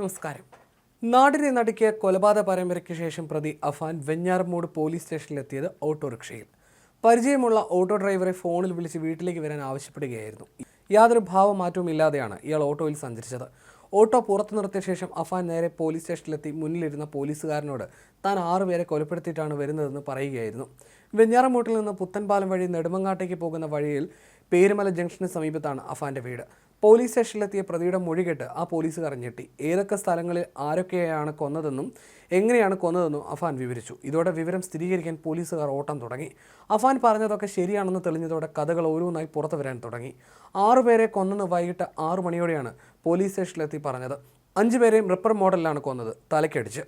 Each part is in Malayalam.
നമസ്കാരം. നാടിനെ നടുക്കിയ കൊലപാതക പരമ്പരയ്ക്ക് ശേഷം പ്രതി അഫാൻ വെഞ്ഞാറമൂട് പോലീസ് സ്റ്റേഷനിലെത്തിയത് ഓട്ടോറിക്ഷയിൽ. പരിചയമുള്ള ഓട്ടോ ഡ്രൈവറെ ഫോണിൽ വിളിച്ച് വീട്ടിലേക്ക് വരാൻ ആവശ്യപ്പെടുകയായിരുന്നു. യാതൊരു ഭാവമാറ്റവും ഇല്ലാതെയാണ് ഇയാൾ ഓട്ടോയിൽ സഞ്ചരിച്ചത്. ഓട്ടോ പുറത്തു നിർത്തിയ ശേഷം അഫാൻ നേരെ പോലീസ് സ്റ്റേഷനിലെത്തി മുന്നിലിരുന്ന പോലീസുകാരനോട് താൻ ആറുപേരെ കൊലപ്പെടുത്തിയിട്ടാണ് വരുന്നതെന്ന് പറയുകയായിരുന്നു. വെഞ്ഞാറമൂട്ടിൽ നിന്ന് പുത്തൻപാലം വഴി നെടുമങ്ങാട്ടേക്ക് പോകുന്ന വഴിയിൽ പേരുമല ജംഗ്ഷന് സമീപത്താണ് അഫാന്റെ വീട്. പോലീസ് സ്റ്റേഷനിലെത്തിയ പ്രതിയുടെ മൊഴികെട്ട് ആ പോലീസ് ഞെട്ടി. ഏതൊക്കെ സ്ഥലങ്ങളിൽ ആരൊക്കെയാണ് കൊന്നതെന്നും എങ്ങനെയാണ് കൊന്നതെന്നും അഫാൻ വിവരിച്ചു. ഇതോടെ വിവരം സ്ഥിരീകരിക്കാൻ പോലീസുകാർ ഓട്ടം തുടങ്ങി. അഫാൻ പറഞ്ഞതൊക്കെ ശരിയാണെന്ന് തെളിഞ്ഞതോടെ കഥകൾ ഓരോന്നായി പുറത്തു വരാൻ തുടങ്ങി. ആറുപേരെ കൊന്നെന്ന് വൈകിട്ട് ആറു മണിയോടെയാണ് പോലീസ് സ്റ്റേഷനിലെത്തി പറഞ്ഞത്. അഞ്ചുപേരെയും റിപ്പർ മോഡലിലാണ് കൊന്നത്. തലക്കടിച്ച്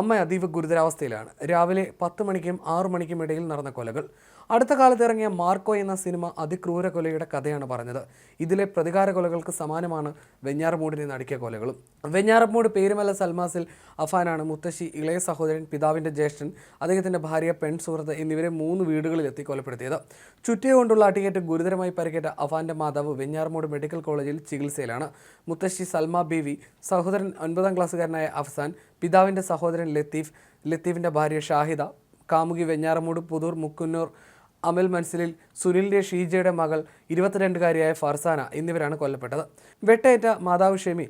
അമ്മ അതീവ ഗുരുതരാവസ്ഥയിലാണ്. രാവിലെ പത്ത് മണിക്കും ആറു മണിക്കും ഇടയിൽ നടന്ന കൊലകൾ. അടുത്ത കാലത്ത് ഇറങ്ങിയ മാർക്കോ എന്ന സിനിമ അതിക്രൂര കൊലയുടെ കഥയാണ് പറഞ്ഞത്. ഇതിലെ പ്രതികാര കൊലകൾക്ക് സമാനമാണ് വെഞ്ഞാറമൂടിനെ നടുക്കിയ കൊലകളും. വെഞ്ഞാറമൂട് പേരുമല സൽമാസിൽ അഫാനാണ്. മുത്തശ്ശി ഇളയ സഹോദരൻ പിതാവിന്റെ ജ്യേഷ്ഠൻ അദ്ദേഹത്തിന്റെ ഭാര്യ പെൺ സുഹൃത്ത് എന്നിവരെ മൂന്ന് വീടുകളിലെത്തി കൊലപ്പെടുത്തിയത്. ചുറ്റിയ കൊണ്ടുള്ള അടിയേറ്റ് ഗുരുതരമായി പരിക്കേറ്റ അഫാന്റെ മാതാവ് വെഞ്ഞാറമൂട് മെഡിക്കൽ കോളേജിൽ ചികിത്സയിലാണ്. മുത്തശ്ശി സൽമ ബീവി സഹോദരൻ ഒൻപതാം ക്ലാസ്സുകാരനായ അഫ്സാൻ പിതാവിന്റെ സഹോദരൻ ലത്തീഫ് ലത്തീഫിന്റെ ഭാര്യ ഷാഹിദ കാമുകി വെഞ്ഞാറമൂട് പുതൂർ മുക്കുന്നൂർ അമൽ മൻസിലിൽ സുനിലിന്റെ ഷീജയുടെ മകൾ ഇരുപത്തിരണ്ടുകാരിയായ ഫർസാന എന്നിവരാണ് കൊല്ലപ്പെട്ടത്. വെട്ടേറ്റ മാതാവ് ഷെമി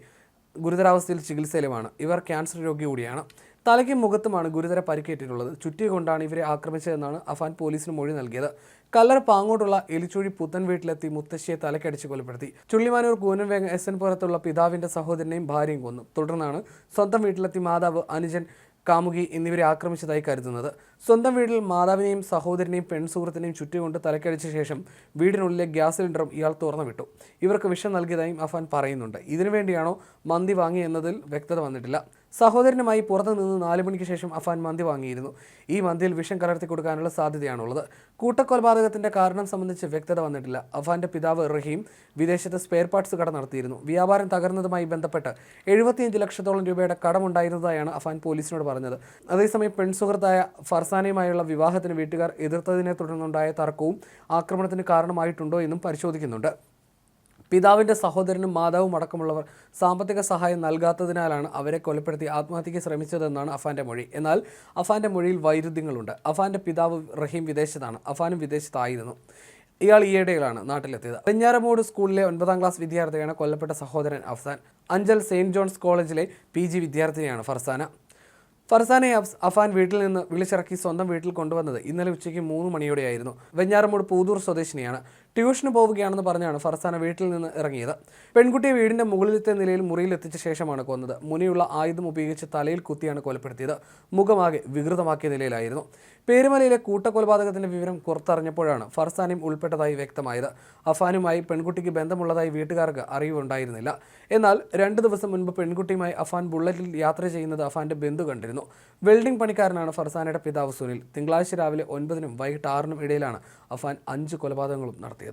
ഗുരുതരാവസ്ഥയിൽ ചികിത്സയിലുമാണ്. ഇവർ ക്യാൻസർ രോഗി കൂടിയാണ്. തലയ്ക്കും മുഖത്തുമാണ് ഗുരുതര പരിക്കേറ്റിട്ടുള്ളത്. ചുറ്റി കൊണ്ടാണ് ഇവരെ ആക്രമിച്ചതെന്നാണ് അഫാൻ പോലീസിന് മൊഴി നൽകിയത്. കല്ലറ പാങ്ങോട്ടുള്ള എലിച്ചുഴി പുത്തൻ വീട്ടിലെത്തി മുത്തശ്ശിയെ തലക്കടിച്ച് കൊലപ്പെടുത്തി. ചുള്ളിമാനൂർ കൂനൻവേങ്ങ എസ് എൻ പുറത്തുള്ള പിതാവിന്റെ സഹോദരനെയും ഭാര്യയും കൊന്നു. തുടർന്നാണ് സ്വന്തം വീട്ടിലെത്തി മാതാവ് അനുജൻ കാമുകി എന്നിവരെ ആക്രമിച്ചതായി കരുതുന്നത്. സ്വന്തം വീട്ടിൽ മാതാവിനെയും സഹോദരനെയും പെൺസുഹൃത്തിനെയും ചുറ്റുകൊണ്ട് തലക്കടിച്ച ശേഷം വീടിനുള്ളിലെ ഗ്യാസ് സിലിണ്ടറും ഇയാൾ തുറന്നു വിട്ടു ഇവർക്ക് വിഷം നൽകിയതായും അഫാൻ പറയുന്നുണ്ട്. ഇതിനുവേണ്ടിയാണോ മന്തി വാങ്ങിയെന്നതിൽ വ്യക്തത വന്നിട്ടില്ല. സഹോദരനുമായി പുറത്തു നിന്ന് നാല് മണിക്ക് ശേഷം അഫാൻ മന്തി വാങ്ങിയിരുന്നു. ഈ മന്തിയിൽ വിഷം കലർത്തി കൊടുക്കാനുള്ള സാധ്യതയാണുള്ളത്. കൂട്ടക്കൊലപാതകത്തിന്റെ കാരണം സംബന്ധിച്ച് വ്യക്തത വന്നിട്ടില്ല. അഫാന്റെ പിതാവ് റഹീം വിദേശത്ത് സ്പെയർ പാർട്സ് കട നടത്തിയിരുന്നു. വ്യാപാരം തകർന്നതുമായി ബന്ധപ്പെട്ട് എഴുപത്തിയഞ്ച് ലക്ഷത്തോളം രൂപയുടെ കടമുണ്ടായിരുന്നതായാണ് അഫാൻ പോലീസിനോട് പറഞ്ഞത്. അതേസമയം പെൺസുഹൃത്തായ ഫർസാനയുമായുള്ള വിവാഹത്തിന് വീട്ടുകാർ എതിർത്തതിനെ തുടർന്നുണ്ടായ തർക്കവും ആക്രമണത്തിന് കാരണമായിട്ടുണ്ടോ എന്നും പരിശോധിക്കുന്നുണ്ട്. പിതാവിന്റെ സഹോദരനും മാതാവും അടക്കമുള്ളവർ സാമ്പത്തിക സഹായം നൽകാത്തതിനാലാണ് അവരെ കൊലപ്പെടുത്തി ആത്മഹത്യയ്ക്ക് ശ്രമിച്ചതെന്നാണ് അഫാന്റെ മൊഴി. എന്നാൽ അഫാന്റെ മൊഴിയിൽ വൈരുദ്ധ്യങ്ങളുണ്ട്. അഫാന്റെ പിതാവ് റഹീം വിദേശത്താണ്. അഫാനും വിദേശത്തായിരുന്നു. ഇയാൾ ഈയിടെയിലാണ് നാട്ടിലെത്തിയത്. വെഞ്ഞാറമൂട് സ്കൂളിലെ ഒൻപതാം ക്ലാസ് വിദ്യാർത്ഥിയാണ് കൊല്ലപ്പെട്ട സഹോദരൻ അഫ്സാൻ. അഞ്ചൽ സെയിന്റ് ജോൺസ് കോളേജിലെ പി ജി വിദ്യാർത്ഥിനിയാണ് ഫർസാന. ഫർസാനെ അഫാൻ വീട്ടിൽ നിന്ന് വിളിച്ചിറക്കി സ്വന്തം വീട്ടിൽ കൊണ്ടുവന്നത് ഇന്നലെ ഉച്ചയ്ക്ക് മൂന്ന് മണിയോടെയായിരുന്നു. വെഞ്ഞാറമൂട് പൂതൂർ സ്വദേശിനിയാണ്. ട്യൂഷന് പോവുകയാണെന്ന് പറഞ്ഞാണ് ഫർസാന വീട്ടിൽ നിന്ന് ഇറങ്ങിയത്. പെൺകുട്ടിയെ വീടിന്റെ മുകളിലത്തെ നിലയിൽ മുറിയിൽ എത്തിച്ച ശേഷമാണ് കൊന്നത്. മുനിയുള്ള ആയുധം ഉപയോഗിച്ച് തലയിൽ കുത്തിയാണ് കൊലപ്പെടുത്തിയത്. മുഖമാകെ വികൃതമാക്കിയ നിലയിലായിരുന്നു. പേരുമലയിലെ കൂട്ടക്കൊലപാതകത്തിന്റെ വിവരം പുറത്തറിഞ്ഞപ്പോഴാണ് ഫർസാനയും ഉൾപ്പെട്ടതായി വ്യക്തമായത്. അഫാനുമായി പെൺകുട്ടിക്ക് ബന്ധമുള്ളതായി വീട്ടുകാർക്ക് അറിവുണ്ടായിരുന്നില്ല. എന്നാൽ രണ്ട് ദിവസം മുൻപ് പെൺകുട്ടിയുമായി അഫാൻ ബുള്ളറ്റിൽ യാത്ര ചെയ്യുന്നത് അഫാന്റെ ബന്ധു കണ്ടിരുന്നു. വെൽഡിംഗ് പണിക്കാരനാണ് ഫർസാനയുടെ പിതാവ് സുനിൽ. തിങ്കളാഴ്ച രാവിലെ ഒൻപതിനും വൈകിട്ട് ആറിനും ഇടയിലാണ് അഫാൻ അഞ്ച് കൊലപാതകങ്ങളും നടത്തിയത്.